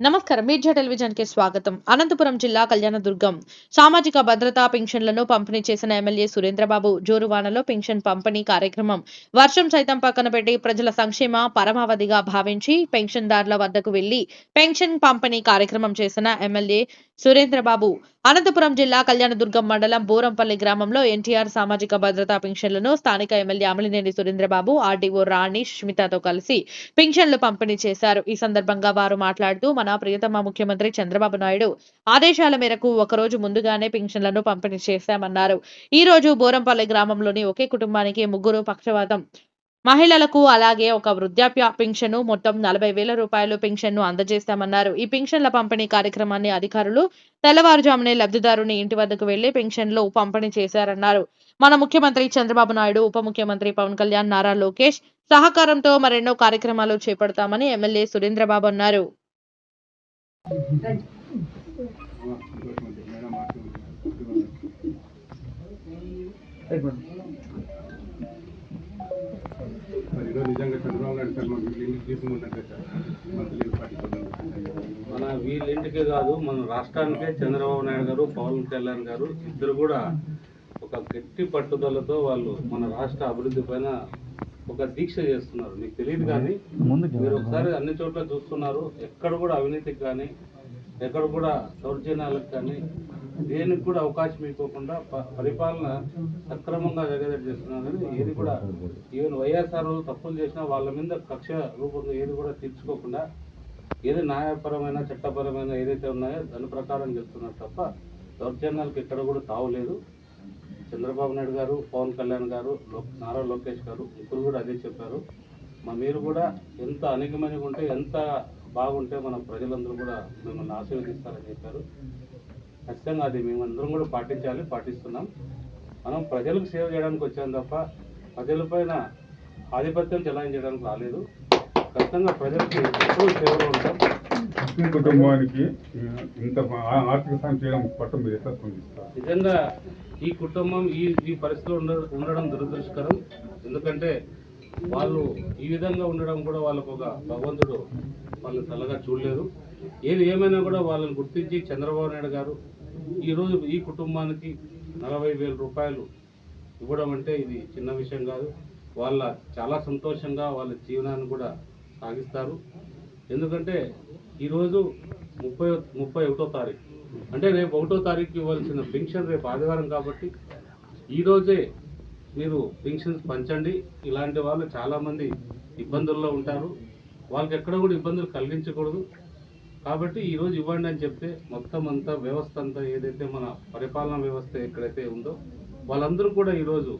నమస్కారం. మీడియా టెలివిజన్కి స్వాగతం. అనంతపురం జిల్లా కళ్యాణదుర్గం. సామాజిక భద్రతా పెన్షన్లను పంపిణీ చేసిన ఎమ్మెల్యే సురేంద్రబాబు జోరువానలో పెన్షన్ పంపిణీ కార్యక్రమం. వర్షం సైతం పక్కన పెట్టి ప్రజల సంక్షేమ పరమావధిగా భావించి పెన్షన్దారుల వద్దకు వెళ్ళి పెన్షన్ పంపిణీ కార్యక్రమం చేసిన ఎమ్మెల్యే సురేంద్రబాబు. అనంతపురం జిల్లా కళ్యాణదుర్గం మండలం బోరంపల్లి గ్రామంలో ఎన్టీఆర్ సామాజిక భద్రతా పింఛన్లను స్థానిక ఎమ్మెల్యే అమలినేని సురేంద్రబాబు ఆర్డీఓ రాణి సుష్మితతో కలిసి పింఛన్లు పంపిణీ చేశారు. ఈ సందర్భంగా వారు మాట్లాడుతూ మన ప్రియతమ ముఖ్యమంత్రి చంద్రబాబు నాయుడు ఆదేశాల మేరకు ఒకరోజు ముందుగానే పింఛన్లను పంపిణీ చేశామన్నారు. ఈ రోజు బోరంపల్లి గ్రామంలోని ఒకే కుటుంబానికి ముగ్గురు పక్షవాతం మహిళలకు అలాగే ఒక వృద్ధాప్య పింఛను మొత్తం నలభై వేల రూపాయలు పింఛన్ను అందజేస్తామన్నారు. ఈ పింఛన్ల పంపిణీ కార్యక్రమాన్ని అధికారులు తెల్లవారుజామునే లబ్ధిదారుని ఇంటి వద్దకు వెళ్ళి పింఛన్లు పంపిణీ చేశారన్నారు. మన ముఖ్యమంత్రి చంద్రబాబు నాయుడు ఉప ముఖ్యమంత్రి పవన్ కళ్యాణ్ నారా లోకేష్ సహకారంతో మరెన్నో కార్యక్రమాలు చేపడతామని ఎమ్మెల్యే సురేంద్రబాబు అన్నారు. మరి మంత్లీ మన వీళ్ళింటికే కాదు మన రాష్ట్రానికే చంద్రబాబు నాయుడు గారు పవన్ కళ్యాణ్ గారు ఇద్దరు కూడా ఒక గట్టి పట్టుదలతో వాళ్ళు మన రాష్ట్ర అభివృద్ధి పైన ఒక దీక్ష చేస్తున్నారు. మీకు తెలియదు కానీ మీరు ఒకసారి అన్ని చోట్ల చూస్తున్నారు. ఎక్కడ కూడా అవినీతికి కానీ ఎక్కడ కూడా దౌర్జన్యాలకు కానీ దేనికి కూడా అవకాశం ఇవ్వకుండా ప- పరిపాలన సక్రమంగా జరిగేటట్టు చేస్తున్నారని ఏది కూడా ఈవెన్ వైఎస్ఆర్ తప్పులు చేసినా వాళ్ళ మీద కక్ష రూపంగా ఏది కూడా తీర్చుకోకుండా ఏది న్యాయపరమైన చట్టపరమైన ఏదైతే ఉన్నాయో దాని ప్రకారం చెప్తున్నారు తప్ప దౌర్జన్యాలకు ఎక్కడ కూడా తావులేదు. చంద్రబాబు నాయుడు గారు పవన్ కళ్యాణ్ గారు నారా లోకేష్ గారు ముగ్గురు కూడా అదే చెప్పారు. మా మీరు కూడా ఎంత అణిగిమణిగా ఉంటే ఎంత బాగుంటే మన ప్రజలందరూ కూడా మిమ్మల్ని ఆశీర్వదిస్తారని చెప్పారు. ఖచ్చితంగా అది మేమందరం కూడా పాటించాలి పాటిస్తున్నాం. మనం ప్రజలకు సేవ చేయడానికి వచ్చాం తప్ప ప్రజలపైన ఆధిపత్యం చెలాయించడానికి రాలేదు. ఖచ్చితంగా ప్రజలకి ఎప్పుడూ సేవలో ఉంటాం. ముస్లిం కుటుంబానికి ఇంత ఆర్థిక సాయం చేయడం పట్టం మీరు ఎట్లా స్పందిస్తారు? నిజంగా ఈ కుటుంబం ఈ ఈ పరిస్థితిలో ఉండ ఉండడం దురదృష్టకరం. ఎందుకంటే వాళ్ళు ఈ విధంగా ఉండడం కూడా వాళ్ళకు ఒక భగవంతుడు వాళ్ళని చల్లగా చూడలేదు. ఏది ఏమైనా కూడా వాళ్ళని గుర్తించి చంద్రబాబు నాయుడు గారు ఈరోజు ఈ కుటుంబానికి నలభై వేల రూపాయలు ఇవ్వడం అంటే ఇది చిన్న విషయం కాదు. వాళ్ళ చాలా సంతోషంగా వాళ్ళ జీవనాన్ని కూడా సాగిస్తారు. ఎందుకంటే ఈరోజు ముప్పై ముప్పై ఒకటో తారీఖు. అంటే రేపు ఒకటో తారీఖు ఇవ్వాల్సిన పెన్షన్ రేపు ఆదివారం కాబట్టి ఈరోజే మీరు పెన్షన్స్ పంచండి. ఇలాంటి వాళ్ళు చాలామంది ఇబ్బందుల్లో ఉంటారు. వాళ్ళకి ఎక్కడ కూడా ఇబ్బందులు కలిగించకూడదు. కాబట్టి ఈరోజు ఇవ్వండి అని చెప్తే మొత్తం అంతా వ్యవస్థ అంతా ఏదైతే మన పరిపాలనా వ్యవస్థ ఎక్కడైతే ఉందో వాళ్ళందరూ కూడా ఈరోజు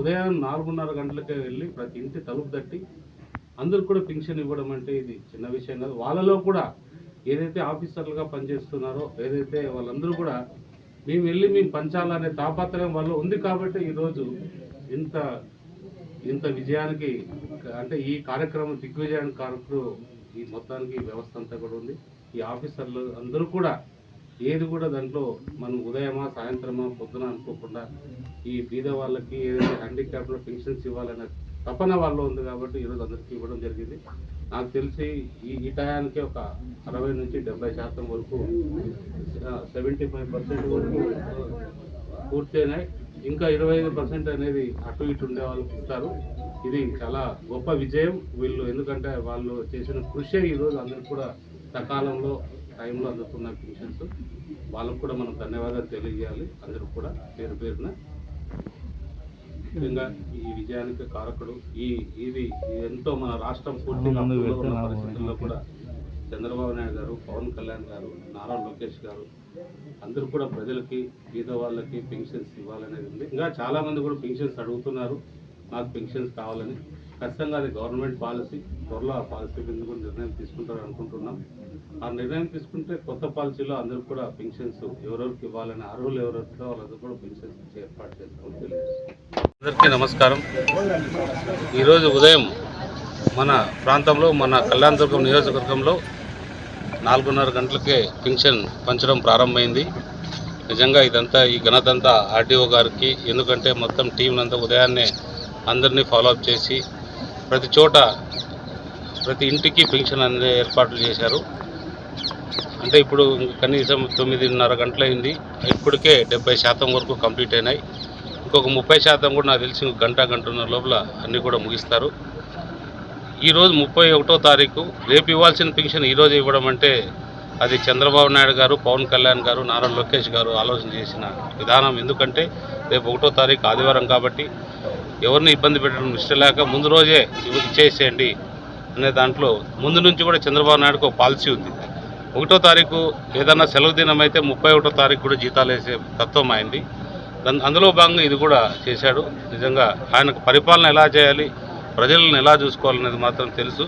ఉదయం నాలుగున్నర గంటలకే వెళ్ళి ప్రతి ఇంటి తలుపు తట్టి అందరూ కూడా పెన్షన్ ఇవ్వడం అంటే ఇది చిన్న విషయం కాదు. వాళ్ళలో కూడా ఏదైతే ఆఫీసర్లుగా పనిచేస్తున్నారో ఏదైతే వాళ్ళందరూ కూడా మేము వెళ్ళి మేము పంచాలనే తాపత్రయం వాళ్ళు ఉంది కాబట్టి ఈరోజు ఇంత ఇంత విజయానికి అంటే ఈ కార్యక్రమం దిగ్విజయానికి కారకులు ఈ మొత్తానికి వ్యవస్థ అంతా కూడా ఉంది. ఈ ఆఫీసర్లు అందరూ కూడా ఏది కూడా దాంట్లో మనం ఉదయమా సాయంత్రమా పొద్దున అనుకోకుండా ఈ బీద వాళ్ళకి ఏదైతే హ్యాండిక్యాప్లో పెన్షన్స్ ఇవ్వాలనే తపన వాళ్ళు ఉంది కాబట్టి ఈరోజు అందరికీ ఇవ్వడం జరిగింది. నాకు తెలిసి ఈ ఈ టయానికి ఒక అరవై నుంచి డెబ్బై శాతం వరకు సెవెంటీ ఫైవ్ పర్సెంట్ వరకు పూర్తయినాయి. ఇంకా ఇరవై ఐదు పర్సెంట్ అనేది అటు ఇటు ఉండే వాళ్ళకి ఇస్తారు ఇది చాలా గొప్ప విజయం. వీళ్ళు ఎందుకంటే వాళ్ళు చేసిన కృషి ఈరోజు అందరికి కూడా సకాలంలో టైంలో అందుతున్న పెన్షన్స్ వాళ్ళకు కూడా మనం ధన్యవాదాలు తెలియజేయాలి. అందరూ కూడా పేరు పేరున. ముఖ్యంగా ఈ విజయానికి కారకుడు ఈ ఇది ఎంతో మన రాష్ట్రం పూర్తిగా పరిస్థితుల్లో కూడా చంద్రబాబు నాయుడు గారు పవన్ కళ్యాణ్ గారు నారా లోకేష్ గారు అందరూ కూడా ప్రజలకి పేద వాళ్ళకి పెన్షన్స్ ఇవ్వాలనేది ఉంది. ఇంకా చాలామంది కూడా పెన్షన్స్ అడుగుతున్నారు. నాకు పెన్షన్స్ కావాలని. ఖచ్చితంగా అది గవర్నమెంట్ పాలసీ త్వరలో ఆ పాలసీ మీద కూడా నిర్ణయం తీసుకుంటారు అనుకుంటున్నాం. ఆ నిర్ణయం తీసుకుంటే కొత్త పాలసీలో అందరూ కూడా పెన్షన్స్ ఎవరెవరికి ఇవ్వాలని అర్హులు ఎవరెవరితో వాళ్ళందరూ కూడా పెన్షన్స్ ఏర్పాటు చేస్తామని తెలియజేస్తాం అందరికీ నమస్కారం. ఈరోజు ఉదయం మన ప్రాంతంలో మన కళ్యాణదుర్గం నియోజకవర్గంలో నాలుగున్నర గంటలకే పెన్షన్ పంచడం ప్రారంభమైంది. నిజంగా ఇదంతా ఈ ఘనతంతా ఆర్డీఓ గారికి ఎందుకంటే మొత్తం టీంనంతా ఉదయాన్నే అందరినీ ఫాలోఅప్ చేసి ప్రతి చోట ప్రతి ఇంటికి పెన్షన్ అనే ఏర్పాట్లు చేశారు. అంటే ఇప్పుడు కనీసం తొమ్మిదిన్నర గంటలైంది. ఇప్పటికే డెబ్బై శాతం వరకు కంప్లీట్ అయినాయి. ఇంకొక ముప్పై శాతం కూడా నాకు తెలిసి గంట గంటన్నర లోపల అన్నీ కూడా ముగిస్తారు. ఈరోజు ముప్పై ఒకటో తారీఖు రేపు ఇవ్వాల్సిన పెన్షన్ ఈరోజు ఇవ్వడం అంటే అది చంద్రబాబు నాయుడు గారు పవన్ కళ్యాణ్ గారు నారా లోకేష్ గారు ఆలోచన చేసిన విధానం. ఎందుకంటే రేపు ఒకటో తారీఖు ఆదివారం కాబట్టి ఎవరిని ఇబ్బంది పెట్టడం ఇష్టం లేక ముందు రోజే ఇచ్చేసేయండి అనే దాంట్లో ముందు నుంచి కూడా చంద్రబాబు నాయుడుకు ఒక పాలసీ ఉంది. ఒకటో తారీఖు ఏదన్నా సెలవు దినం అయితే ముప్పై ఒకటో తారీఖు కూడా జీతాలు వేసే తత్వం అయింది దాన్- అందులో భాగంగా ఇది కూడా చేశాడు. నిజంగా ఆయనకు పరిపాలన ఎలా చేయాలి ప్రజలను ఎలా చూసుకోవాలనేది మాత్రం తెలుసు.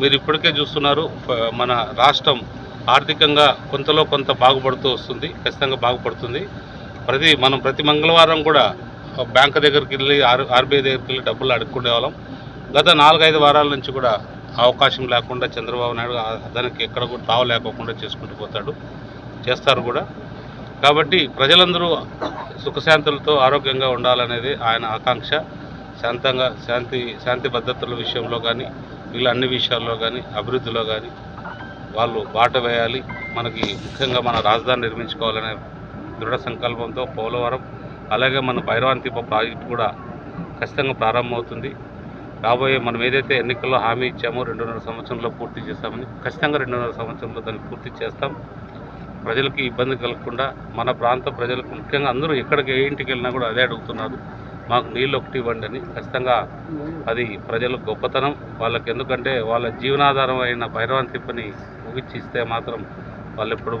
మీరు ఇప్పటికే చూస్తున్నారు మన రాష్ట్రం ఆర్థికంగా కొంతలో కొంత బాగుపడుతూ వస్తుంది ఖచ్చితంగా బాగుపడుతుంది. ప్రతి మనం ప్రతి మంగళవారం కూడా బ్యాంక్ దగ్గరికి వెళ్ళి ఆర్ ఆర్బీఐ దగ్గరికి వెళ్ళి డబ్బులు అడుక్కునే వాళ్ళం. గత నాలుగైదు వారాల నుంచి కూడా అవకాశం లేకుండా చంద్రబాబు నాయుడు దానికి ఎక్కడ కూడా తావు లేకోకుండా చేసుకుంటూ పోతాడు చేస్తారు కూడా. కాబట్టి ప్రజలందరూ సుఖశాంతులతో ఆరోగ్యంగా ఉండాలనేది ఆయన ఆకాంక్ష. శాంతంగా శాంతి శాంతి భద్రతల విషయంలో కానీ వీళ్ళ అన్ని విషయాల్లో కానీ అభివృద్ధిలో కానీ వాళ్ళు బాట వేయాలి. మనకి ముఖ్యంగా మన రాజధాని నిర్మించుకోవాలనే దృఢ సంకల్పంతో పోలవరం అలాగే మన భైరవాంతిప ప్రాజెక్టు కూడా ఖచ్చితంగా ప్రారంభమవుతుంది. రాబోయే మనం ఏదైతే ఎన్నికల్లో హామీ ఇచ్చామో రెండున్నర సంవత్సరంలో పూర్తి చేస్తామని ఖచ్చితంగా రెండున్నర సంవత్సరంలో దాన్ని పూర్తి చేస్తాం. ప్రజలకు ఇబ్బంది కలగకుండా మన ప్రాంత ప్రజలకు ముఖ్యంగా అందరూ ఎక్కడికి ఏ ఇంటికి వెళ్ళినా కూడా అదే అడుగుతున్నారు. మాకు నీళ్ళు ఒకటి ఇవ్వండి అని ఖచ్చితంగా అది ప్రజల గొప్పతనం. వాళ్ళకి ఎందుకంటే వాళ్ళ జీవనాధారం అయిన భైరవాన్ తిప్పని ముగించి ఇస్తే మాత్రం వాళ్ళు ఎప్పుడు